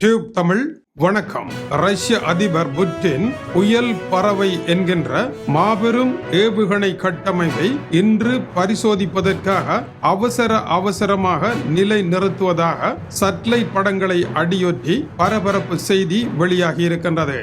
Tube Tamil வணக்கம். ரஷ்ய அதிபர் புட்டின் புயல் பறவை என்கின்ற மாபெரும் ஏவுகணை கட்டமைப்பை இன்று பரிசோதிப்பதற்காக அவசர அவசரமாக நிலை நிறுத்துவதாக சட்டலைட் படங்களை அடியொற்றி பரபரப்பு செய்தி வெளியாகி இருக்கின்றது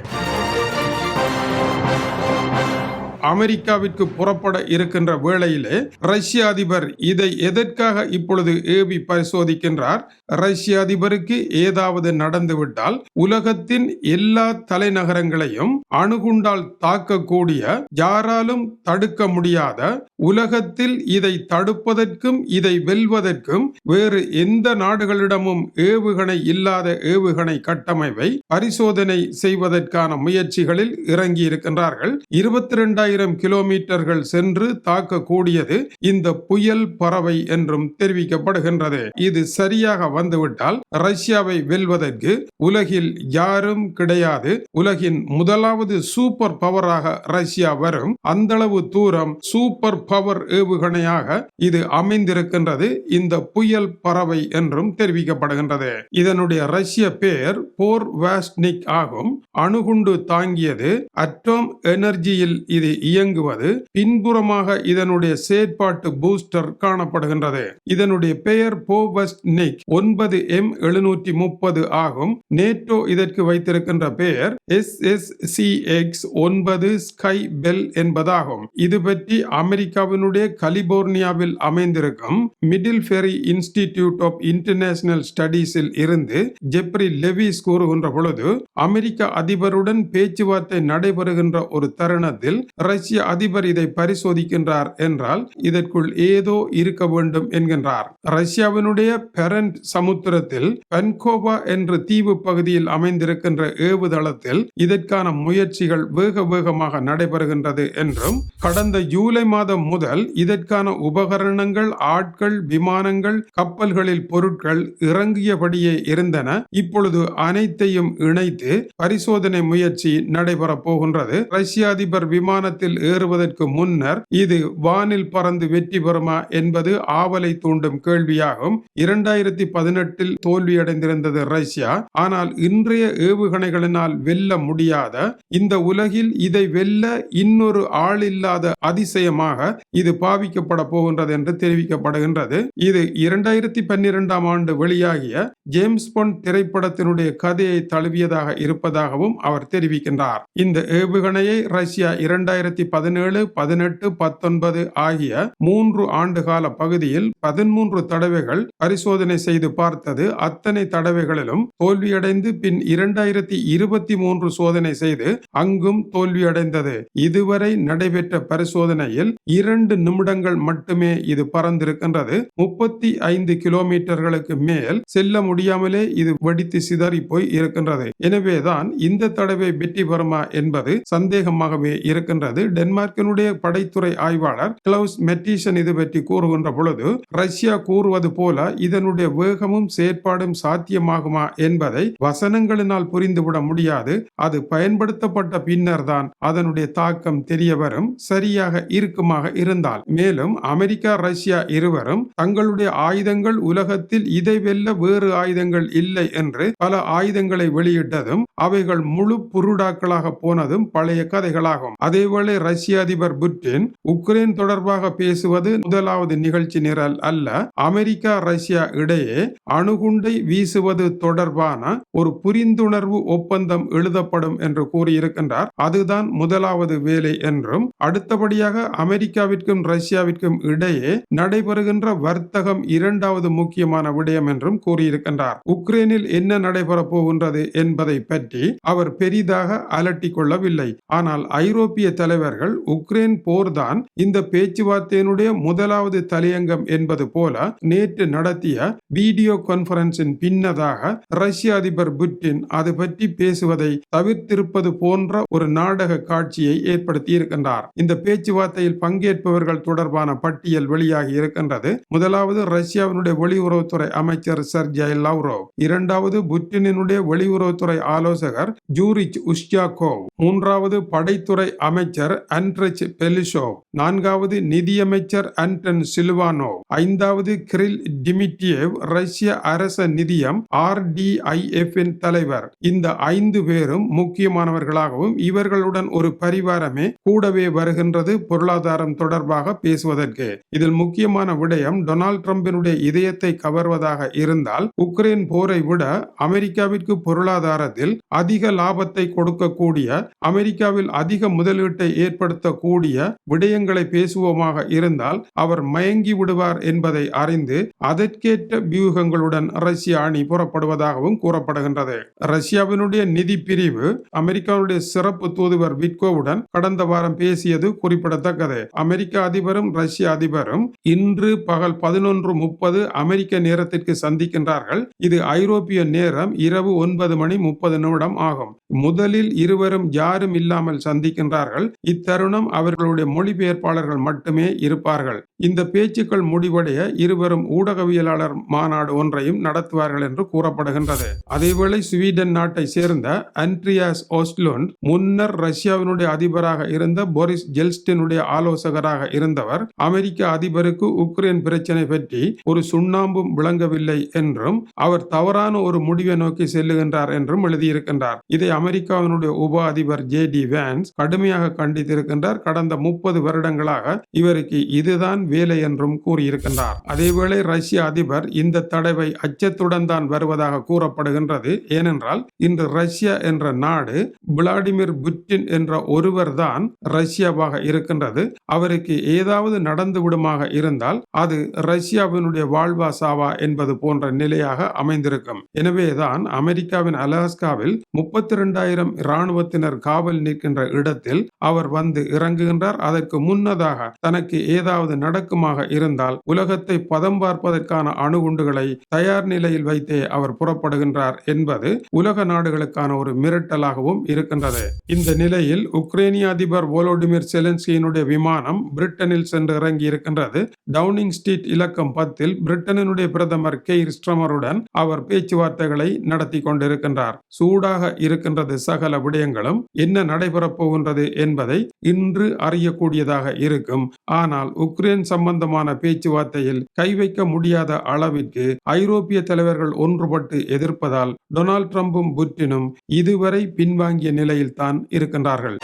அமெரிக்காவிற்கு புறப்பட இருக்கின்ற வேளையிலே ரஷ்ய அதிபர் இதை எதற்காக இப்பொழுது ஏவி பரிசோதிக்கின்றார்? ரஷ்ய அதிபருக்கு ஏதாவது நடந்துவிட்டால் உலகத்தின் எல்லா தலைநகரங்களையும் அணுகுண்டால் தாக்கக்கூடிய யாராலும் தடுக்க முடியாத உலகத்தில் இதை தடுப்பதற்கும் இதை வெல்வதற்கும் வேறு எந்த நாடுகளிடமும் ஏவுகணை இல்லாத ஏவுகணை கட்டமைப்பை பரிசோதனை செய்வதற்கான முயற்சிகளில் இறங்கி இருக்கின்றார்கள் இருபத்தி இரண்டாயிரம் கிலோமீட்டர்கள் சென்று தாக்கக்கூடியது இந்த புயல் பறவை என்றும் தெரிவிக்கப்படுகின்றது. இது சரியாக வந்துவிட்டால் ரஷ்யாவை வெல்வதற்கு உலகில் யாரும் கிடையாது. உலகின் முதலாவது சூப்பர் பவராக ரஷ்யா வரும். அந்தளவு தூரம் சூப்பர் பவர் ஏவுகணையாக இது அமைந்திருக்கின்றது. இந்த புயல் பறவை என்றும் தெரிவிக்கப்படுகின்றது. இதனுடைய ரஷ்ய பெயர் போர் வாஸ்னிக் ஆகும். அணுகுண்டு தாங்கியது. அட்டோம் எனர்ஜியில் இது இயங்குவது பின்புறமாக இதனுடைய செயற்பாட்டு பூஸ்டர் காணப்படுகின்றது. இதனுடைய பெயர் போவஸ்னிக் ஒன்பது எம் எழுநூற்றி முப்பது ஆகும். நேட்டோ இதற்கு வைத்திருக்கின்ற பெயர் எஸ் எஸ் சி எக்ஸ் ஒன்பது ஸ்கை பெல் என்பதாகும். இது பற்றி அமெரிக்காவினுடைய கலிபோர்னியாவில் அமைந்திருக்கும் Middlebury institute of international ஸ்டடீஸில் இருந்து ஜெப்ரி லெவிஸ் கூறுகின்ற பொழுது அமெரிக்க அதிபருடன் பேச்சுவார்த்தை நடைபெறுகின்ற ஒரு தருணத்தில் ரஷ்ய அதிபர் இதை பரிசோதிக்கின்றார் என்றால் இதற்குள் ஏதோ இருக்க வேண்டும் என்கின்றார். ரஷ்யாவினுடைய பெரண்ட் சமுத்திரத்தில் பென்கோவா என்ற தீவு பகுதியில் அமைந்திருக்கின்ற ஏவுதளத்தில் இதற்கான முயற்சிகள் வேக வேகமாக நடைபெறுகின்றது என்றும் கடந்த ஜூலை மாதம் முதல் இதற்கான உபகரணங்கள் ஆட்கள் விமானங்கள் கப்பல்களில் பொருட்கள் இறங்கியபடியே இருந்தன. இப்பொழுது அனைத்தையும் இணைத்து பரிசோதனை முயற்சி நடைபெறப் போகின்றது. ரஷ்ய அதிபர் விமானத்தில் விமானத்தில் ஏறுவதற்கு முன்னர் இது வானில் பறந்து வெற்றி பெறுமா என்பது ஆவலை தூண்டும் கேள்வியாகும். இரண்டாயிரத்தி பதினெட்டில் தோல்வியடைந்திருந்தது ரஷ்யா. ஆனால் இன்றைய ஏவுகணைகளினால் வெல்ல முடியாத இந்த உலகில் இதை வெல்ல இன்னொரு ஆள் இல்லாத அதிசயமாக இது பாவிக்கப்பட போகின்றது என்று தெரிவிக்கப்படுகின்றது. இது இரண்டாயிரத்தி பன்னிரெண்டாம் ஆண்டு வெளியாகிய ஜேம்ஸ் பொன் திரைப்படத்தினுடைய கதையை தழுவியதாக இருப்பதாகவும் அவர் தெரிவிக்கின்றார். இந்த ஏவுகணையை ரஷ்யா இரண்டாயிரத்தி பதினேழு பதினெட்டு பத்தொன்பது ஆகிய மூன்று ஆண்டு கால பகுதியில் பதிமூன்று தடவைகள் பரிசோதனை செய்து பார்த்தது. அத்தனை தடவைகளிலும் தோல்வியடைந்து பின் இரண்டாயிரத்தி இருபத்தி மூன்று சோதனை செய்து அங்கும் தோல்வியடைந்தது. இதுவரை நடைபெற்ற பரிசோதனையில் இரண்டு நிமிடங்கள் மட்டுமே இது பறந்திருக்கின்றது. முப்பத்தி ஐந்து கிலோமீட்டர்களுக்கு மேல் செல்ல முடியாமலே இது வெடித்து சிதறி போய் இருக்கின்றது. எனவேதான் இந்த தடவை வெற்றி பெறுமா என்பது சந்தேகமாகவே இருக்கின்றது. டென்மார்க்கினுடைய படைத்துறை ஆய்வாளர் கிளவுஸ் மெட்டிஷன் இது பற்றி கூறுகின்ற பொழுது ரஷ்யா கூறுவது போல இதனுடைய வேகமும் செயற்பாடும் சாத்தியமாகுமா என்பதை வசனங்களினால் புரிந்துவிட முடியாது. அது பயன்படுத்தப்பட்ட பின்னர் தான் அதனுடைய தாக்கம் தெரிய வரும் சரியாக இருக்குமாக இருந்தால். மேலும் அமெரிக்கா ரஷ்யா இருவரும் தங்களுடைய ஆயுதங்கள் உலகத்தில் இதை வெல்ல வேறு ஆயுதங்கள் இல்லை என்று பல ஆயுதங்களை வெளியிட்டதும் அவைகள் முழு புருடாக்களாக போனதும் பழைய கதைகளாகும். அதேவேளை ரஷ்ய அதிபர் புட்டின் உக்ரைன் தொடர்பாக பேசுவது முதலாவது நிகழ்ச்சி நிரல் அல்ல. அமெரிக்கா ரஷ்யா இடையே அணுகுண்டை வீசுவது தொடர்பான ஒரு புரிந்துணர்வு ஒப்பந்தம் எழுதப்படும் என்று கூறியிருக்கின்றார். அதுதான் முதலாவது வேலை என்றும் அடுத்தபடியாக அமெரிக்காவிற்கும் ரஷ்யாவிற்கும் இடையே நடைபெறுகின்ற வர்த்தகம் இரண்டாவது முக்கியமான விடயம் என்றும் கூறியிருக்கின்றார். உக்ரைனில் என்ன நடைபெற போகின்றது என்பதை பற்றி அவர் பெரிதாக அலட்டிக் கொள்ளவில்லை. ஆனால் ஐரோப்பிய தலை தலைவர்கள் உக்ரைன் போர்தான் இந்த பேச்சுவார்த்தையினுடைய முதலாவது தலையங்கம் என்பது போல நேற்று நடத்திய வீடியோ கான்பரன்ஸின் பின்னதாக ரஷ்ய அதிபர் புட்டின் அது பற்றி பேசுவதை தவிர்த்திருப்பது போன்ற ஒரு நாடக காட்சியை ஏற்படுத்தி இருக்கின்றார் இந்த பேச்சுவார்த்தையில் பங்கேற்பவர்கள் தொடர்பான பட்டியல் வெளியாகி இருக்கின்றது. முதலாவது ரஷ்யாவினுடைய வெளியுறவுத்துறை அமைச்சர் சர்ஜய் லவ்ரோவ். இரண்டாவது புட்டினுடைய வெளியுறவுத்துறை ஆலோசகர் ஜூரிச் உஷ்யாகோவ். மூன்றாவது படைத்துறை அமைச்சர் அமைச்சர் அன்ட்ரெச் பெலிஷோவ் நான்காவது நிதியமைச்சர் அன்டன் சில்வானோ ஐந்தாவது கிரில் டிமிட்டியேவ் ரஷ்ய அரச நிதியம் RDIF தலைவர். இந்த ஐந்து பேரும் முக்கியமானவர்களாகவும் இவர்களுடன் ஒரு பரிவாரமே கூடவே வருகின்றது பொருளாதாரம் தொடர்பாக பேசுவதற்கு. இதில் முக்கியமான விடயம் டொனால்ட் ட்ரம்பினுடைய இதயத்தை கவர்வதாக இருந்தால் உக்ரைன் போரை விட அமெரிக்காவிற்கு பொருளாதாரத்தில் அதிக லாபத்தை கொடுக்கக்கூடிய அமெரிக்காவில் அதிக முதலீட்டை ஏற்படுத்தக்கூடிய விடயங்களை பேசுவோமாக இருந்தால் அவர் மயங்கி விடுவார் என்பதை அறிந்து அதற்கேற்ற வியூகங்களுடன் ரஷ்ய அணி புறப்படுவதாகவும் கூறப்படுகின்றது. ரஷ்யாவினுடைய நிதி பிரிவு அமெரிக்காவுடைய சிறப்பு தூதுவர் விட்கோவுடன் கடந்த வாரம் பேசியது குறிப்பிடத்தக்கது. அமெரிக்க அதிபரும் ரஷ்ய அதிபரும் இன்று பகல் பதினொன்று முப்பது அமெரிக்க நேரத்திற்கு சந்திக்கின்றார்கள். இது ஐரோப்பிய நேரம் இரவு ஒன்பது மணி முப்பது நிமிடம் ஆகும். முதலில் இருவரும் யாரும் இல்லாமல் சந்திக்கின்றார்கள். இத்தருணம் அவர்களுடைய மொழிபெயர்ப்பாளர்கள் மட்டுமே இருப்பார்கள். இந்த பேச்சுக்கள் முடிவடைய இருவரும் ஊடகவியலாளர் மாநாடு ஒன்றையும் நடத்துவார்கள் என்று கூறப்படுகின்றது. அதேவேளை ஸ்வீடன் நாட்டை சேர்ந்த அன்ட்ரியாஸ் ஓஸ்லுண்ட் முன்னர் ரஷ்யாவினுடைய அதிபராக இருந்த போரிஸ் ஜெல்ஸ்டினுடைய ஆலோசகராக இருந்தவர் அமெரிக்க அதிபருக்கு உக்ரைன் பிரச்சனை பற்றி ஒரு சுண்ணாம்பும் விளங்கவில்லை என்றும் அவர் தவறான ஒரு முடிவை நோக்கி செல்லுகின்றார் என்றும் எழுதியிருக்கின்றார். இதை அமெரிக்காவினுடைய உப அதிபர் ஜே டி வேன்ஸ் கடுமையாக கண்டு கண்டித்திருக்கின்றார். கடந்த முப்பது வருடங்களாக இவருக்கு இதுதான் வேலை என்றும் கூறியிருக்கின்றார். அதேவேளை ரஷ்ய அதிபர் இந்த தடவை அச்சத்துடன் தான் வருவதாக கூறப்படுகின்றது. ஏனென்றால் இன்று ரஷ்யா என்ற நாடு விளாடிமிர் புட்டின் என்ற ஒருவர் தான் ரஷ்யாவாக இருக்கின்றது. அவருக்கு ஏதாவது நடந்து விடுமாக இருந்தால் அது ரஷ்யாவினுடைய வாழ்வா சாவா என்பது போன்ற நிலையாக அமைந்திருக்கும். எனவேதான் அமெரிக்காவின் அலாஸ்காவில் முப்பத்தி இரண்டாயிரம் இராணுவத்தினர் காவல் நிற்கின்ற இடத்தில் அவர் வந்து இறங்குகின்றார் அதற்கு முன்னதாக தனக்கு ஏதாவது நடக்குமாக இருந்தால் உலகத்தை பதம் பார்ப்பதற்கான அணுகுண்டுகளை தயார் நிலையில் வைத்தே அவர் புறப்படுகின்றார் என்பது உலக நாடுகளுக்கான ஒரு மிரட்டலாகவும் இருக்கின்றது. இந்த நிலையில் உக்ரைனிய அதிபர் வோலோடிமிர் செலன்ஸ்கியினுடைய விமானம் பிரிட்டனில் சென்று இறங்கி இருக்கின்றது டவுனிங் ஸ்ட்ரீட் இலக்கம் பத்தில் பிரிட்டனினுடைய பிரதமர் கெய்ர் ஸ்ட்ரமருடன் அவர் பேச்சுவார்த்தைகளை நடத்தி கொண்டிருக்கின்றார். சூடாக இருக்கின்றது சகல விடயங்களும். என்ன நடைபெறப் போகின்றது என்பதை இன்று அறியக்கூடியதாக இருக்கும். ஆனால் உக்ரைன் சம்பந்தமான பேச்சுவார்த்தையில் கை வைக்க முடியாத அளவிற்கு ஐரோப்பிய தலைவர்கள் ஒன்றுபட்டு எதிர்ப்பதால் டொனால்ட் ட்ரம்பும் புட்டினும் இதுவரை பின்வாங்கிய நிலையில் தான் இருக்கின்றார்கள்.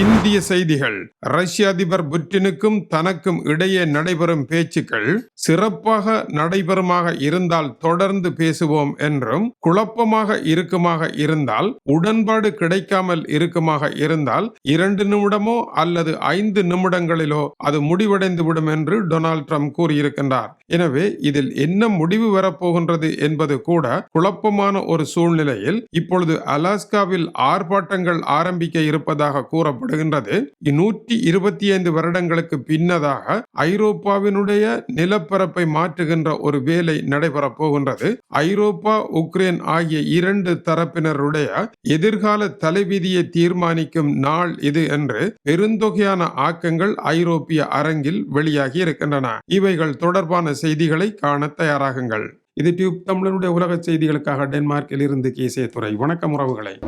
இந்திய செய்திகள். ரஷ்ய அதிபர் புட்டினுக்கும் தனக்கும் இடையே நடைபெறும் பேச்சுக்கள் சிறப்பாக நடைபெறுமாக இருந்தால் தொடர்ந்து பேசுவோம் என்றும் குழப்பமாக இருக்குமாக இருந்தால் உடன்பாடு கிடைக்காமல் இருக்குமாக இருந்தால் இரண்டு நிமிடமோ அல்லது ஐந்து நிமிடங்களிலோ அது முடிவடைந்து விடும் என்று டொனால்ட் ட்ரம்ப் கூறியிருக்கின்றார். எனவே இதில் என்ன முடிவு வரப்போகின்றது என்பது கூட குழப்பமான ஒரு சூழ்நிலையில் இப்பொழுது அலாஸ்காவில் ஆர்ப்பாட்டங்கள் ஆரம்பிக்க இருப்பதாக கூற கூறப்படுகின்றது நூற்றி இருபத்தி ஐந்து வருடங்களுக்கு பின்னதாக ஐரோப்பாவினுடைய நிலப்பரப்பை மாற்றுகின்ற ஒரு வேலை நடைபெறப் போகின்றது. ஐரோப்பா உக்ரைன் ஆகிய இரண்டு தரப்பினருடைய எதிர்கால தலைவிதியை தீர்மானிக்கும் நாள் இது என்று பெருந்தொகையான ஆக்கங்கள் ஐரோப்பிய அரங்கில் வெளியாகி இருக்கின்றன. இவைகள் தொடர்பான செய்திகளை காண தயாராகுங்கள். இது டியூப் தமிழனுடைய உலக செய்திகளுக்காக டென்மார்க்கில் இருந்து கேசிய துறை வணக்கம் உறவுகளை.